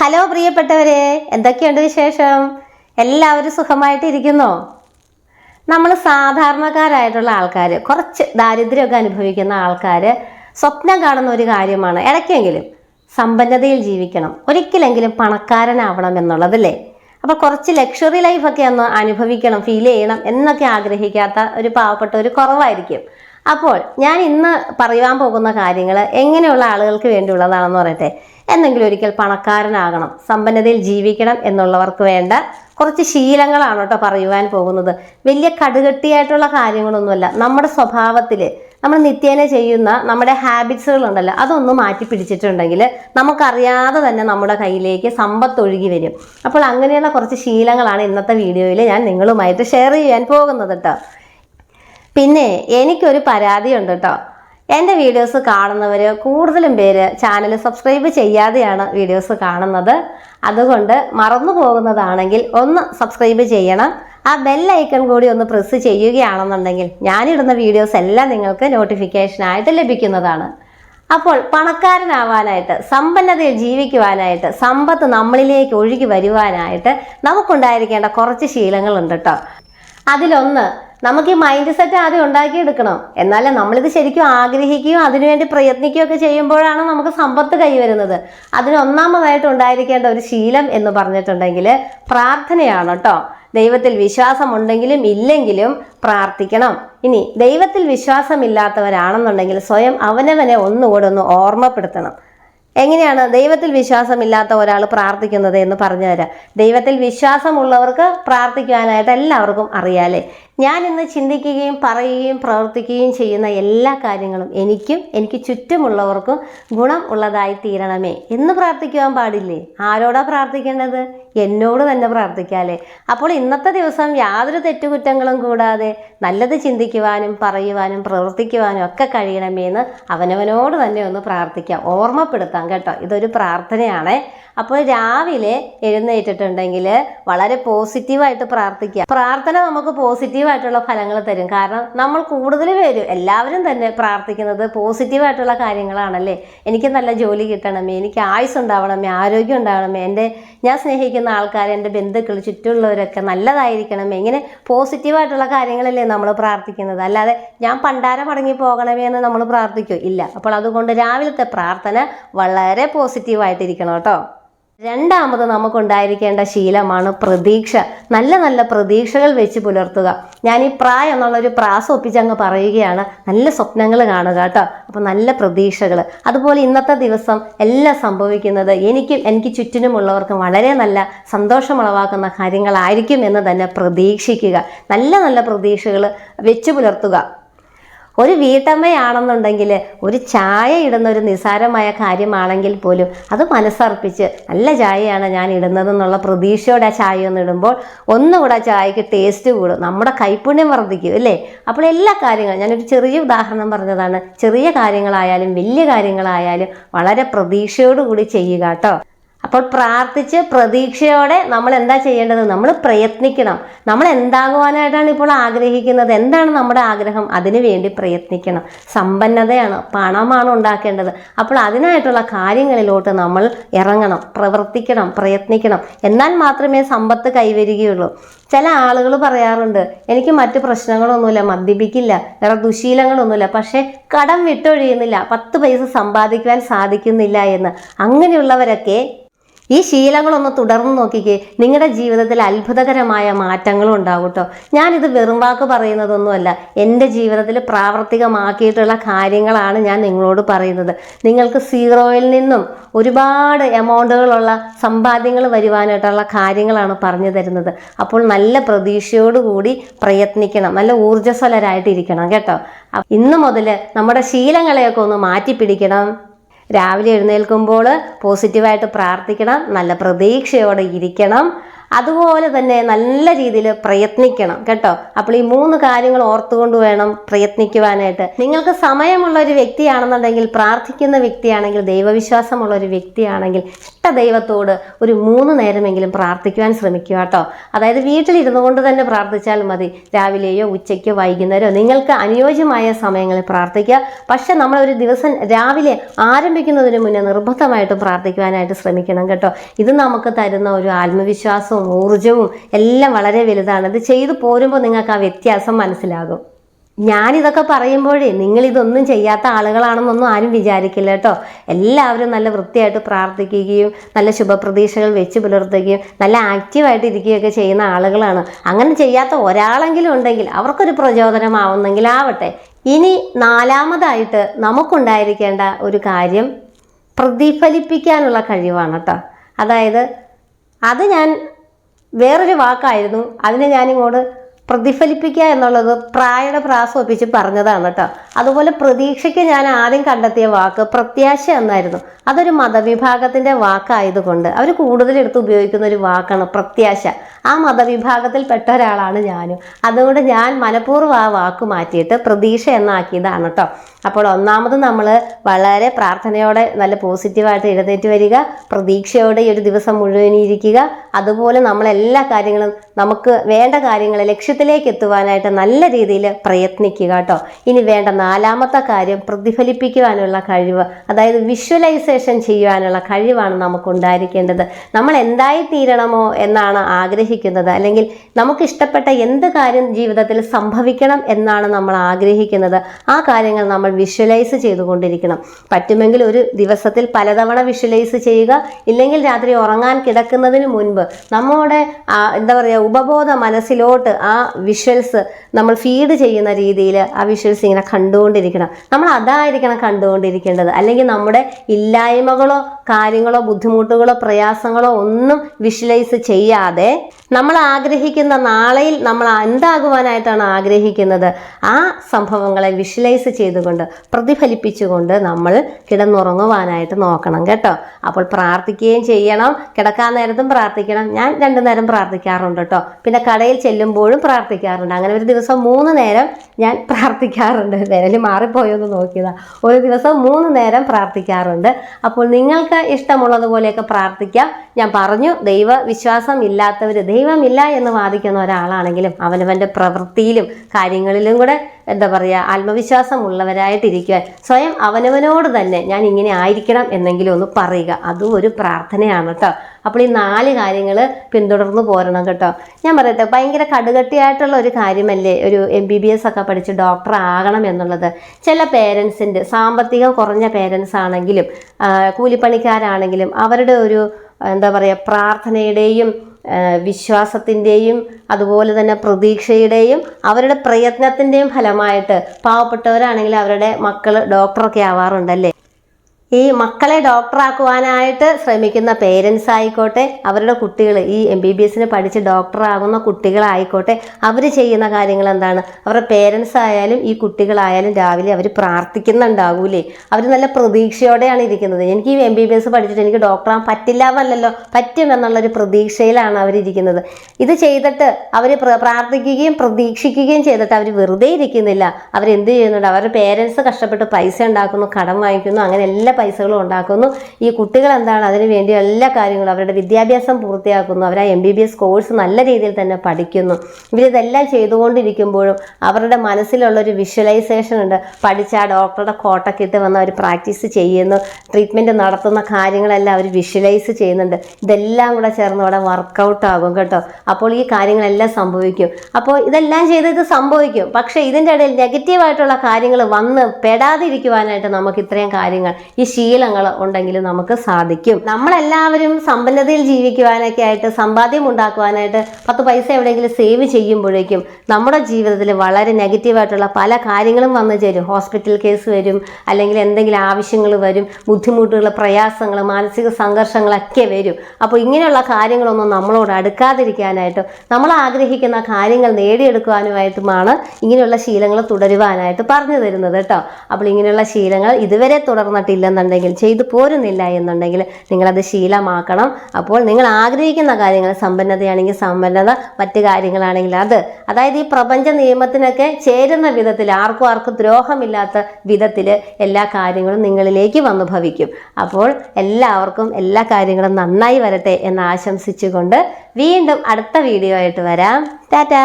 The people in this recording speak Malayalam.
ഹലോ പ്രിയപ്പെട്ടവരെ എന്തൊക്കെയുണ്ട് വിശേഷം? എല്ലാവരും സുഖമായിട്ടിരിക്കുന്നോ? നമ്മൾ സാധാരണക്കാരായിട്ടുള്ള ആൾക്കാർ കുറച്ച് ദാരിദ്ര്യമൊക്കെ അനുഭവിക്കുന്ന ആൾക്കാർ സ്വപ്നം കാണുന്ന ഒരു കാര്യമാണ് ഇടയ്ക്കെങ്കിലും സമ്പന്നതയിൽ ജീവിക്കണം. ഒരിക്കലെങ്കിലും പണക്കാരനാവണം എന്നുള്ളതല്ലേ? അപ്പോൾ കുറച്ച് ലക്ഷറി ലൈഫൊക്കെ ഒന്ന് അനുഭവിക്കണം ഫീൽ ചെയ്യണം എന്നൊക്കെ ആഗ്രഹിക്കാത്ത ഒരു പാവപ്പെട്ട ഒരു കുറവായിരിക്കും. അപ്പോൾ ഞാൻ ഇന്ന് പറയുവാൻ പോകുന്ന കാര്യങ്ങൾ എങ്ങനെയുള്ള ആളുകൾക്ക് വേണ്ടിയുള്ളതാണെന്ന് പറയട്ടെ. എന്നെങ്കിലും ഒരിക്കൽ പണക്കാരനാകണം. സമ്പന്നതയിൽ ജീവിക്കണം എന്നുള്ളവർക്ക് വേണ്ട കുറച്ച് ശീലങ്ങളാണ് കേട്ടോ പറയുവാൻ പോകുന്നത്. വലിയ കടുകട്ടിയായിട്ടുള്ള കാര്യങ്ങളൊന്നുമല്ല. നമ്മുടെ സ്വഭാവത്തിൽ നമ്മൾ നിത്യേന ചെയ്യുന്ന നമ്മുടെ ഹാബിറ്റ്സുകൾ ഉണ്ടല്ലോ അതൊന്ന് മാറ്റി പിടിച്ചിട്ടുണ്ടെങ്കിൽ നമുക്കറിയാതെ തന്നെ നമ്മുടെ കയ്യിലേക്ക് സമ്പത്ത് ഒഴുകി വരും. അപ്പോൾ അങ്ങനെയുള്ള കുറച്ച് ശീലങ്ങളാണ് ഇന്നത്തെ വീഡിയോയിൽ ഞാൻ നിങ്ങളുമായിട്ട് ഷെയർ ചെയ്യാൻ പോകുന്നത് കേട്ടോ. പിന്നെ എനിക്കൊരു പരാതിയുണ്ട് കേട്ടോ. എന്റെ വീഡിയോസ് കാണുന്നവർ കൂടുതലും പേര് ചാനൽ സബ്സ്ക്രൈബ് ചെയ്യാതെയാണ് വീഡിയോസ് കാണുന്നത്. അതുകൊണ്ട് മറന്നു പോകുന്നതാണെങ്കിൽ ഒന്ന് സബ്സ്ക്രൈബ് ചെയ്യണം. ആ ബെല്ലൈക്കൺ കൂടി ഒന്ന് പ്രസ് ചെയ്യുകയാണെന്നുണ്ടെങ്കിൽ ഞാനിടുന്ന വീഡിയോസ് എല്ലാം നിങ്ങൾക്ക് നോട്ടിഫിക്കേഷനായിട്ട് ലഭിക്കുന്നതാണ്. അപ്പോൾ പണക്കാരനാവാനായിട്ട് സമ്പന്നതയിൽ ജീവിക്കുവാനായിട്ട് സമ്പത്ത് നമ്മളിലേക്ക് ഒഴുകി വരുവാനായിട്ട് നമുക്കുണ്ടായിരിക്കേണ്ട കുറച്ച് ശീലങ്ങളുണ്ട് കേട്ടോ അതിലൊന്ന് നമുക്ക് ഈ മൈൻഡ് സെറ്റ് ആദ്യം ഉണ്ടാക്കിയെടുക്കണം. എന്നാലേ നമ്മളിത് ശരിക്കും ആഗ്രഹിക്കുകയും അതിനുവേണ്ടി പ്രയത്നിക്കുകയും ഒക്കെ ചെയ്യുമ്പോഴാണ് നമുക്ക് സമ്പത്ത് കൈവരുന്നത്. അതിന് ഒന്നാമതായിട്ട് ഉണ്ടായിരിക്കേണ്ട ഒരു ശീലം എന്ന് പറഞ്ഞിട്ടുണ്ടെങ്കിൽ പ്രാർത്ഥനയാണ് കേട്ടോ ദൈവത്തിൽ വിശ്വാസമുണ്ടെങ്കിലും ഇല്ലെങ്കിലും പ്രാർത്ഥിക്കണം. ഇനി ദൈവത്തിൽ വിശ്വാസമില്ലാത്തവരാണെന്നുണ്ടെങ്കിൽ സ്വയം അവനവനെ ഒന്നുകൂടെ ഒന്ന് ഓർമ്മപ്പെടുത്തണം. എങ്ങനെയാണ് ദൈവത്തിൽ വിശ്വാസമില്ലാത്ത ഒരാൾ പ്രാർത്ഥിക്കുന്നത് എന്ന് പറഞ്ഞു തരാം ദൈവത്തിൽ വിശ്വാസമുള്ളവർക്ക് പ്രാർത്ഥിക്കുവാനായിട്ട് എല്ലാവർക്കും അറിയാലേ. ഞാൻ ഇന്ന് ചിന്തിക്കുകയും പറയുകയും പ്രവർത്തിക്കുകയും ചെയ്യുന്ന എല്ലാ കാര്യങ്ങളും എനിക്കും എനിക്ക് ചുറ്റുമുള്ളവർക്കും ഗുണം ഉള്ളതായി തീരണമേ. എന്ന് പ്രാർത്ഥിക്കുവാൻ പാടില്ലേ? ആരോടാ പ്രാർത്ഥിക്കേണ്ടത്? എന്നോട് തന്നെ പ്രാർത്ഥിക്കാലേ അപ്പോൾ ഇന്നത്തെ ദിവസം യാതൊരു തെറ്റുകുറ്റങ്ങളും കൂടാതെ നല്ലത് ചിന്തിക്കുവാനും പറയുവാനും പ്രവർത്തിക്കുവാനും ഒക്കെ കഴിയണമേ എന്ന് അവനവനോട് തന്നെ ഒന്ന് പ്രാർത്ഥിക്കാം. ഓർമ്മപ്പെടുത്താം കേട്ടോ. ഇതൊരു പ്രാർത്ഥനയാണ്. അപ്പോൾ രാവിലെ എഴുന്നേറ്റിട്ടുണ്ടെങ്കിൽ വളരെ പോസിറ്റീവായിട്ട് പ്രാർത്ഥിക്കാം. പ്രാർത്ഥന നമുക്ക് പോസിറ്റീവായിട്ടുള്ള ഫലങ്ങൾ തരും. കാരണം നമ്മൾ കൂടുതൽ പേര് എല്ലാവരും തന്നെ പ്രാർത്ഥിക്കുന്നത് പോസിറ്റീവായിട്ടുള്ള കാര്യങ്ങളാണല്ലേ? എനിക്ക് നല്ല ജോലി കിട്ടണമേ എനിക്ക് ആയുസ് ഉണ്ടാവണമേ ആരോഗ്യം ഉണ്ടാവണമേ എന്റെ ഞാൻ സ്നേഹിക്കുന്ന ആൾക്കാർ എന്റെ ബന്ധുക്കൾ ചുറ്റുമുള്ളവരൊക്കെ നല്ലതായിരിക്കണമേ. ഇങ്ങനെ പോസിറ്റീവായിട്ടുള്ള കാര്യങ്ങളല്ലേ നമ്മൾ പ്രാർത്ഥിക്കുന്നത്. അല്ലാതെ ഞാൻ പണ്ടാരം മടങ്ങി പോകണമേ എന്ന് നമ്മൾ പ്രാർത്ഥിക്കോ? ഇല്ല. അപ്പോൾ അതുകൊണ്ട് രാവിലത്തെ പ്രാർത്ഥന വളരെ പോസിറ്റീവായിട്ടിരിക്കണം കേട്ടോ. രണ്ടാമത് നമുക്കുണ്ടായിരിക്കേണ്ട ശീലമാണ് പ്രതീക്ഷ. നല്ല നല്ല പ്രതീക്ഷകൾ വെച്ച് പുലർത്തുക. ഞാൻ ഈ പ്രായം എന്നുള്ളൊരു പ്രാസം ഒപ്പിച്ചങ്ങ് പറയുകയാണ്. നല്ല സ്വപ്നങ്ങൾ കാണുക കേട്ടോ. അപ്പോൾ നല്ല പ്രതീക്ഷകൾ. അതുപോലെ ഇന്നത്തെ ദിവസം എല്ലാം സംഭവിക്കുന്നത് എനിക്കും എനിക്ക് ചുറ്റിനുമുള്ളവർക്കും വളരെ നല്ല സന്തോഷമുളവാക്കുന്ന കാര്യങ്ങളായിരിക്കും എന്ന് തന്നെ പ്രതീക്ഷിക്കുക. നല്ല നല്ല പ്രതീക്ഷകൾ വെച്ച് പുലർത്തുക. ഒരു വീട്ടമ്മയാണെന്നുണ്ടെങ്കിൽ ഒരു ചായ ഇടുന്ന ഒരു നിസാരമായ കാര്യമാണെങ്കിൽ പോലും അത് മനസ്സർപ്പിച്ച് നല്ല ചായയാണ് ഞാൻ ഇടുന്നത് എന്നുള്ള പ്രതീക്ഷയോടെ ആ ചായ ഒന്ന് ഇടുമ്പോൾ ഒന്നുകൂടെ ആ ചായക്ക് ടേസ്റ്റ് കൂടും. നമ്മുടെ കൈപ്പുണ്യം വർദ്ധിക്കും അല്ലേ? അപ്പോൾ എല്ലാ കാര്യങ്ങളും ഞാനൊരു ചെറിയ ഉദാഹരണം പറഞ്ഞതാണ്. ചെറിയ കാര്യങ്ങളായാലും വലിയ കാര്യങ്ങളായാലും വളരെ പ്രതീക്ഷയോടുകൂടി ചെയ്യുക കേട്ടോ. അപ്പോൾ പ്രാർത്ഥിച്ച് പ്രതീക്ഷയോടെ നമ്മൾ എന്താ ചെയ്യേണ്ടത്? നമ്മൾ പ്രയത്നിക്കണം. നമ്മൾ എന്താകുവാനായിട്ടാണ് ഇപ്പോൾ ആഗ്രഹിക്കുന്നത്? എന്താണ് നമ്മുടെ ആഗ്രഹം? അതിനു വേണ്ടി പ്രയത്നിക്കണം. സമ്പന്നതയാണ് പണമാണ് ഉണ്ടാക്കേണ്ടത്. അപ്പോൾ അതിനായിട്ടുള്ള കാര്യങ്ങളിലോട്ട് നമ്മൾ ഇറങ്ങണം പ്രവർത്തിക്കണം പ്രയത്നിക്കണം. എന്നാൽ മാത്രമേ സമ്പത്ത് കൈവരികയുള്ളൂ. ചില ആളുകൾ പറയാറുണ്ട് എനിക്ക് മറ്റ് പ്രശ്നങ്ങളൊന്നുമില്ല മദ്യപിക്കില്ല വേറെ ദുശീലങ്ങളൊന്നുമില്ല പക്ഷേ കടം വിട്ടൊഴിയുന്നില്ല പത്ത് പൈസ സമ്പാദിക്കുവാൻ സാധിക്കുന്നില്ല എന്ന്. അങ്ങനെയുള്ളവരൊക്കെ ഈ ശീലങ്ങളൊന്ന് തുടർന്ന് നോക്കിക്കേ. നിങ്ങളുടെ ജീവിതത്തിൽ അത്ഭുതകരമായ മാറ്റങ്ങളും ഉണ്ടാവും കേട്ടോ ഞാനിത് വെറും വാക്ക് പറയുന്നതൊന്നുമല്ല. എന്റെ ജീവിതത്തിൽ പ്രാവർത്തികമാക്കിയിട്ടുള്ള കാര്യങ്ങളാണ് ഞാൻ നിങ്ങളോട് പറയുന്നത്. നിങ്ങൾക്ക് സീറോയിൽ നിന്നും ഒരുപാട് എമൗണ്ടുകളുള്ള സമ്പാദ്യങ്ങൾ വരുവാനായിട്ടുള്ള കാര്യങ്ങളാണ് പറഞ്ഞു തരുന്നത്. അപ്പോൾ നല്ല പ്രതീക്ഷയോടുകൂടി പ്രയത്നിക്കണം. നല്ല ഊർജസ്വലരായിട്ടിരിക്കണം കേട്ടോ. ഇന്നു മുതൽ നമ്മുടെ ശീലങ്ങളെയൊക്കെ ഒന്ന് മാറ്റിപ്പിടിക്കണം. രാവിലെ എഴുന്നേൽക്കുമ്പോൾ പോസിറ്റീവായിട്ട് പ്രാർത്ഥിക്കണം നല്ല പ്രതീക്ഷയോടെ ഇരിക്കണം. അതുപോലെ തന്നെ നല്ല രീതിയിൽ പ്രയത്നിക്കണം കേട്ടോ. അപ്പോൾ ഈ മൂന്ന് കാര്യങ്ങൾ ഓർത്തുകൊണ്ട് വേണം പ്രയത്നിക്കുവാനായിട്ട്. നിങ്ങൾക്ക് സമയമുള്ള ഒരു വ്യക്തിയാണെന്നുണ്ടെങ്കിൽ പ്രാർത്ഥിക്കുന്ന വ്യക്തിയാണെങ്കിൽ ദൈവവിശ്വാസമുള്ള ഒരു വ്യക്തിയാണെങ്കിൽ ഇഷ്ട ദൈവത്തോട് ഒരു മൂന്ന് നേരമെങ്കിലും പ്രാർത്ഥിക്കുവാൻ ശ്രമിക്കുക കേട്ടോ. അതായത് വീട്ടിലിരുന്നു കൊണ്ട് തന്നെ പ്രാർത്ഥിച്ചാൽ മതി. രാവിലെയോ ഉച്ചയ്ക്കോ വൈകുന്നേരമോ നിങ്ങൾക്ക് അനുയോജ്യമായ സമയങ്ങളിൽ പ്രാർത്ഥിക്കുക. പക്ഷെ നമ്മൾ ഒരു ദിവസം രാവിലെ ആരംഭിക്കുന്നതിന് മുന്നേ നിർബന്ധമായിട്ടും പ്രാർത്ഥിക്കുവാനായിട്ട് ശ്രമിക്കണം കേട്ടോ. ഇത് നമുക്ക് തരുന്ന ഒരു ആത്മവിശ്വാസവും ഊർജവും എല്ലാം വളരെ വലുതാണ്. ഇത് ചെയ്തു പോരുമ്പോൾ നിങ്ങൾക്ക് ആ വ്യത്യാസം മനസ്സിലാകും. ഞാനിതൊക്കെ പറയുമ്പോഴേ നിങ്ങൾ ഇതൊന്നും ചെയ്യാത്ത ആളുകളാണെന്നൊന്നും ആരും വിചാരിക്കില്ല കേട്ടോ. എല്ലാവരും നല്ല വൃത്തിയായിട്ട് പ്രാർത്ഥിക്കുകയും നല്ല ശുഭപ്രതീക്ഷകൾ വെച്ച് പുലർത്തുകയും നല്ല ആക്റ്റീവായിട്ട് ഇരിക്കുകയൊക്കെ ചെയ്യുന്ന ആളുകളാണ്. അങ്ങനെ ചെയ്യാത്ത ഒരാളെങ്കിലും ഉണ്ടെങ്കിൽ അവർക്കൊരു പ്രചോദനമാവുന്നെങ്കിൽ ആവട്ടെ ഇനി നാലാമതായിട്ട് നമുക്കുണ്ടായിരിക്കേണ്ട ഒരു കാര്യം പ്രതിഫലിപ്പിക്കാനുള്ള കഴിവാണ് കേട്ടോ. അതായത് അത് ഞാൻ വേറൊരു വാക്കായിരുന്നു. അതിനെ ഞാനിങ്ങോട്ട് പ്രതിഫലിപ്പിക്കുക എന്നുള്ളത് പ്രായയുടെ പ്രാസം ഒപ്പിച്ച് പറഞ്ഞതാണ് കേട്ടോ. അതുപോലെ പ്രതീക്ഷയ്ക്ക് ഞാൻ ആദ്യം കണ്ടെത്തിയ വാക്ക് പ്രത്യാശ എന്നായിരുന്നു. അതൊരു മതവിഭാഗത്തിന്റെ വാക്കായതുകൊണ്ട് അവർ കൂടുതൽ എടുത്ത് ഉപയോഗിക്കുന്ന ഒരു വാക്കാണ് പ്രത്യാശ. ആ മതവിഭാഗത്തിൽപ്പെട്ട ഒരാളാണ് ഞാനും. അതുകൊണ്ട് ഞാൻ മനഃപൂർവം ആ വാക്ക് മാറ്റിയിട്ട് പ്രതീക്ഷ എന്നാക്കിയതാണ് കേട്ടോ അപ്പോൾ ഒന്നാമത് നമ്മൾ വളരെ പ്രാർത്ഥനയോടെ നല്ല പോസിറ്റീവായിട്ട് എഴുന്നേറ്റ് വരിക പ്രതീക്ഷയോടെ ഈ ഒരു ദിവസം മുഴുവൻ ഇരിക്കുക അതുപോലെ നമ്മൾ എല്ലാ കാര്യങ്ങളും നമുക്ക് വേണ്ട കാര്യങ്ങൾ ലക്ഷ്യത്തിലേക്ക് എത്തുവാനായിട്ട് നല്ല രീതിയിൽ പ്രയത്നിക്കുക കേട്ടോ ഇനി വേണ്ട നാലാമത്തെ കാര്യം പ്രതിഫലിപ്പിക്കുവാനുള്ള കഴിവ് അതായത് വിഷ്വലൈസേഷൻ ചെയ്യുവാനുള്ള കഴിവാണ് നമുക്ക് ഉണ്ടായിരിക്കേണ്ടത് നമ്മൾ എന്തായി തീരണമോ എന്നാണ് ആഗ്രഹിക്കുന്നത്. അല്ലെങ്കിൽ നമുക്ക് ഇഷ്ടപ്പെട്ട എന്ത് കാര്യം ജീവിതത്തിൽ സംഭവിക്കണം എന്നാണ് നമ്മൾ ആഗ്രഹിക്കുന്നത്. ആ കാര്യങ്ങൾ നമ്മൾ വിഷ്വലൈസ് ചെയ്തുകൊണ്ടിരിക്കണം. പറ്റുമെങ്കിൽ ഒരു ദിവസത്തിൽ പലതവണ വിഷ്വലൈസ് ചെയ്യുക. ഇല്ലെങ്കിൽ രാത്രി ഉറങ്ങാൻ കിടക്കുന്നതിന് മുൻപ് നമ്മുടെ എന്താ പറയുക ഉപബോധ മനസ്സിലോട്ട് ആ വിഷ്വൽസ് നമ്മൾ ഫീഡ് ചെയ്യുന്ന രീതിയിൽ ആ വിഷ്വൽസ് ഇങ്ങനെ കണ്ടുകൊണ്ടിരിക്കണം. നമ്മൾ അതായിരിക്കണം കണ്ടുകൊണ്ടിരിക്കേണ്ടത്. അല്ലെങ്കിൽ നമ്മുടെ ഇല്ലായ്മകളോ കാര്യങ്ങളോ ബുദ്ധിമുട്ടുകളോ പ്രയാസങ്ങളോ ഒന്നും വിഷ്വലൈസ് ചെയ്യാതെ നമ്മൾ ആഗ്രഹിക്കുന്ന നാളെയിൽ നമ്മൾ എന്താകുവാനായിട്ടാണ് ആഗ്രഹിക്കുന്നത്? ആ സംഭവങ്ങളെ വിഷ്വലൈസ് ചെയ്തുകൊണ്ട് പ്രതിഫലിപ്പിച്ചുകൊണ്ട് നമ്മൾ കിടന്നുറങ്ങുവാനായിട്ട് നോക്കണം കേട്ടോ. അപ്പോൾ പ്രാർത്ഥിക്കുകയും ചെയ്യണം. കിടക്കാൻ നേരത്തും പ്രാർത്ഥിക്കണം. ഞാൻ രണ്ടു നേരം പ്രാർത്ഥിക്കാറുണ്ട് കേട്ടോ. പിന്നെ കടയിൽ ചെല്ലുമ്പോഴും പ്രാർത്ഥിക്കാറുണ്ട്. അങ്ങനെ ഒരു ദിവസം മൂന്ന് നേരം ഞാൻ പ്രാർത്ഥിക്കാറുണ്ട്. വിരൽ മാറിപ്പോയൊന്ന് നോക്കിയതാ. ഒരു ദിവസം മൂന്ന് നേരം പ്രാർത്ഥിക്കാറുണ്ട്. അപ്പോൾ നിങ്ങൾക്ക് ഇഷ്ടമുള്ളതുപോലെയൊക്കെ പ്രാർത്ഥിക്കാം. ഞാൻ പറഞ്ഞു ദൈവ വിശ്വാസം ഇല്ലാത്തവർ ദൈവമില്ല എന്ന് വാദിക്കുന്ന ഒരാളാണെങ്കിലും അവനവന്റെ പ്രവൃത്തിയിലും കാര്യങ്ങളിലും കൂടെ എന്താ പറയുക ആത്മവിശ്വാസം ഉള്ളവരായിട്ടിരിക്കുവാൻ സ്വയം അവനവനോട് തന്നെ ഞാൻ ഇങ്ങനെ ആയിരിക്കണം എന്നെങ്കിലും ഒന്ന് പറയുക. അതും ഒരു പ്രാർത്ഥനയാണ് കേട്ടോ. അപ്പോൾ ഈ നാല് കാര്യങ്ങൾ പിന്തുടർന്ന് പോരണം കേട്ടോ. ഞാൻ പറയട്ടെ ഭയങ്കര കടുകട്ടിയായിട്ടുള്ള ഒരു കാര്യമല്ലേ ഒരു എം ബി ബി എസ് ഒക്കെ പഠിച്ച് ഡോക്ടർ ആകണം എന്നുള്ളത്. ചില പേരൻസിന്റെ സാമ്പത്തികം കുറഞ്ഞ പേരൻസ് ആണെങ്കിലും കൂലിപ്പണിക്കാരാണെങ്കിലും അവരുടെ ഒരു എന്താ പറയുക പ്രാർത്ഥനയുടെയും വിശ്വാസത്തിന്റെയും അതുപോലെ തന്നെ പ്രതീക്ഷയുടെയും അവരുടെ പ്രയത്നത്തിന്റെയും ഫലമായിട്ട് പാവപ്പെട്ടവരാണെങ്കിൽ അവരുടെ മക്കൾ ഡോക്ടറൊക്കെ ആവാറുണ്ടല്ലേ? ഈ മക്കളെ ഡോക്ടറാക്കുവാനായിട്ട് ശ്രമിക്കുന്ന പേരൻസ് ആയിക്കോട്ടെ അവരുടെ കുട്ടികൾ ഈ എം ബി ബി എസിന് പഠിച്ച് ഡോക്ടറാകുന്ന കുട്ടികളായിക്കോട്ടെ അവർ ചെയ്യുന്ന കാര്യങ്ങൾ എന്താണ്? അവരുടെ പേരൻസ് ആയാലും ഈ കുട്ടികളായാലും രാവിലെ അവർ പ്രാർത്ഥിക്കുന്നുണ്ടാവൂലേ? അവർ നല്ല പ്രതീക്ഷയോടെയാണ് ഇരിക്കുന്നത്. എനിക്ക് ഈ എം ബി ബി എസ് പഠിച്ചിട്ട് എനിക്ക് ഡോക്ടറാകാൻ പറ്റില്ല എന്നല്ലല്ലോ പറ്റുമെന്നുള്ളൊരു പ്രതീക്ഷയിലാണ് അവരിരിക്കുന്നത്. ഇത് ചെയ്തിട്ട് അവർ പ്രാർത്ഥിക്കുകയും പ്രതീക്ഷിക്കുകയും ചെയ്തിട്ട് അവർ വെറുതെ ഇരിക്കുന്നില്ല. അവരെന്ത് ചെയ്യുന്നുണ്ട്? അവരുടെ പേരൻസ് കഷ്ടപ്പെട്ട് പൈസ ഉണ്ടാക്കുന്നു കടം വാങ്ങിക്കുന്നു അങ്ങനെ എല്ലാ പൈസകളും ഉണ്ടാക്കുന്നു. ഈ കുട്ടികൾ എന്താണ് അതിനു വേണ്ടി എല്ലാ കാര്യങ്ങളും അവരുടെ വിദ്യാഭ്യാസം പൂർത്തിയാക്കുന്നു. അവർ ആ M B B S course നല്ല രീതിയിൽ തന്നെ പഠിക്കുന്നു. ഇവരിതെല്ലാം ചെയ്തുകൊണ്ടിരിക്കുമ്പോഴും അവരുടെ മനസ്സിലുള്ള ഒരു വിഷ്വലൈസേഷൻ ഉണ്ട്. പഠിച്ച ആ ഡോക്ടറുടെ കോട്ടൊക്കെ ഇട്ട് വന്ന് അവർ പ്രാക്ടീസ് ചെയ്യുന്നു. ട്രീറ്റ്മെന്റ് നടത്തുന്ന കാര്യങ്ങളെല്ലാം അവർ വിഷ്വലൈസ് ചെയ്യുന്നുണ്ട്. ഇതെല്ലാം കൂടെ ചേർന്ന് അവിടെ വർക്കൗട്ട് ആകും കേട്ടോ. അപ്പോൾ ഈ കാര്യങ്ങളെല്ലാം സംഭവിക്കും. അപ്പോൾ ഇതെല്ലാം ചെയ്ത് ഇത് സംഭവിക്കും. പക്ഷേ ഇതിന്റെ ഇടയിൽ നെഗറ്റീവായിട്ടുള്ള കാര്യങ്ങൾ വന്ന് പെടാതിരിക്കുവാനായിട്ട് നമുക്ക് ഇത്രയും കാര്യങ്ങൾ ഈ ശീലങ്ങൾ ഉണ്ടെങ്കിൽ നമുക്ക് സാധിക്കും. നമ്മളെല്ലാവരും സമ്പന്നതയിൽ ജീവിക്കുവാനൊക്കെ ആയിട്ട് സമ്പാദ്യം ഉണ്ടാക്കുവാനായിട്ട് പത്ത് പൈസ എവിടെയെങ്കിലും സേവ് ചെയ്യുമ്പോഴേക്കും നമ്മുടെ ജീവിതത്തിൽ വളരെ നെഗറ്റീവായിട്ടുള്ള പല കാര്യങ്ങളും വന്നു ചേരും. ഹോസ്പിറ്റൽ കേസ് വരും അല്ലെങ്കിൽ എന്തെങ്കിലും ആവശ്യങ്ങൾ വരും ബുദ്ധിമുട്ടുകൾ പ്രയാസങ്ങൾ മാനസിക സംഘർഷങ്ങളൊക്കെ വരും. അപ്പോൾ ഇങ്ങനെയുള്ള കാര്യങ്ങളൊന്നും നമ്മളോട് അടുക്കാതിരിക്കാനായിട്ടും നമ്മൾ ആഗ്രഹിക്കുന്ന കാര്യങ്ങൾ നേടിയെടുക്കുവാനുമായിട്ടുമാണ് ഇങ്ങനെയുള്ള ശീലങ്ങൾ തുടരുവാനായിട്ട് പറഞ്ഞു തരുന്നത് കേട്ടോ. അപ്പോൾ ഇങ്ങനെയുള്ള ശീലങ്ങൾ ഇതുവരെ തുടർന്നിട്ടില്ലെന്നുണ്ടെങ്കിൽ എന്നുണ്ടെങ്കിൽ ചെയ്തു പോരുന്നില്ല എന്നുണ്ടെങ്കിൽ നിങ്ങളത് ശീലമാക്കണം. അപ്പോൾ നിങ്ങൾ ആഗ്രഹിക്കുന്ന കാര്യങ്ങൾ സമ്പന്നതയാണെങ്കിൽ സമ്പന്നത മറ്റു കാര്യങ്ങളാണെങ്കിൽ അത്. അതായത് ഈ പ്രപഞ്ച നിയമത്തിനൊക്കെ ചേരുന്ന വിധത്തിൽ ആർക്കും ആർക്കും ദ്രോഹമില്ലാത്ത വിധത്തിൽ എല്ലാ കാര്യങ്ങളും നിങ്ങളിലേക്ക് വന്നു ഭവിക്കും. അപ്പോൾ എല്ലാവർക്കും എല്ലാ കാര്യങ്ങളും നന്നായി വരട്ടെ എന്ന് ആശംസിച്ചുകൊണ്ട് വീണ്ടും അടുത്ത വീഡിയോ ആയിട്ട് വരാം. ടാറ്റാ!